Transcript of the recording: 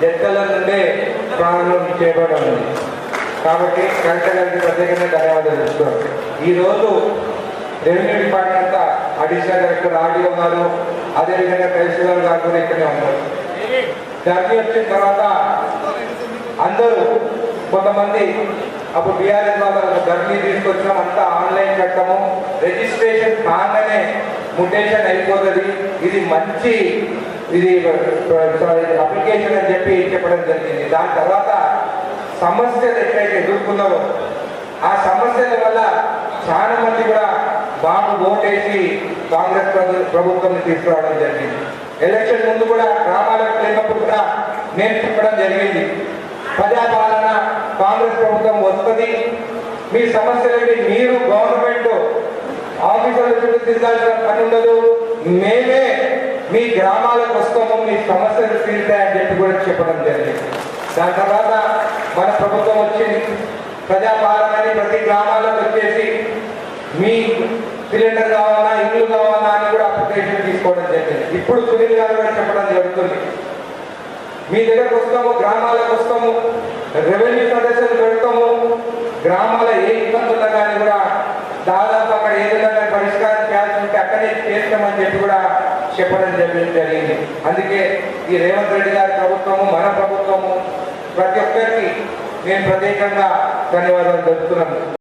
జడ్కల నుండే ప్రారంభం చేయబడింది కాబట్టి కలెక్టర్ గారికి ప్రత్యేకంగా ధన్యవాదాలు చెప్తున్నాను ఈరోజు revenue department additional director RDO గారు అదేవిధంగా తహసీల్దార్ గారు కూడా ఇక్కడే ఉన్నారు. ధర్నీ వచ్చిన తర్వాత అందరూ కొంతమంది అప్పుడు బీఆర్ఎస్ వాళ్ళు ధర్నీ తీసుకొచ్చినాం. అంతా ఆన్లైన్ కట్టము రిజిస్ట్రేషన్ కాగానే ముటేషన్ అయిపోతుంది. ఇది మంచి ఇది అప్లికేషన్ అని చెప్పి చెప్పడం జరిగింది. దాని తర్వాత సమస్యలు ఎట్లయితే ఎదుర్కొన్నారో ఆ సమస్యల వల్ల చాలా మంది కూడా బాబు ఓటేసి కాంగ్రెస్ ప్రభుత్వం తీసుకురావడం జరిగింది. ఎలక్షన్ ముందు కూడా గ్రామాలకు లేనప్పుడు కూడా నేను చెప్పడం జరిగింది. ప్రజాపాలన కాంగ్రెస్ ప్రభుత్వం వస్తుంది. మీ సమస్యలకి మీరు ఆఫీసర్ల చుట్టూ తిరగాల్సిన పని ఉండదు. మేమే మీ గ్రామాలకు వస్తాము మీ సమస్యలు తీరుతాయని చెప్పి కూడా చెప్పడం జరిగింది. దాని తర్వాత మన ప్రభుత్వం వచ్చింది. ప్రజాపాలనని ప్రతి గ్రామాలకు వచ్చేసి మీ సిలిండర్ కావాలా ఇల్లు కావాలా అని కూడా అప్లికేషన్ తీసుకోవడం జరిగింది. ఇప్పుడు సునీల్ గారు కూడా చెప్పడం జరుగుతుంది. మీ దగ్గరకు వస్తాము గ్రామాలకు వస్తాము రెవెన్యూ సదస్సులు పెడతాము గ్రామాల దాదాపు అక్కడ ఏదైనా పరిష్కారం చేయాల్సి ఉంటే అక్కడే చేస్తామని చెప్పి కూడా చెప్పడం జరిగి- జరిగింది. అందుకే ఈ రేవంత్ రెడ్డి గారి ప్రభుత్వము మన ప్రభుత్వము ప్రతి ఒక్కరికి మేము ప్రత్యేకంగా ధన్యవాదాలు తెలుపుతున్నాను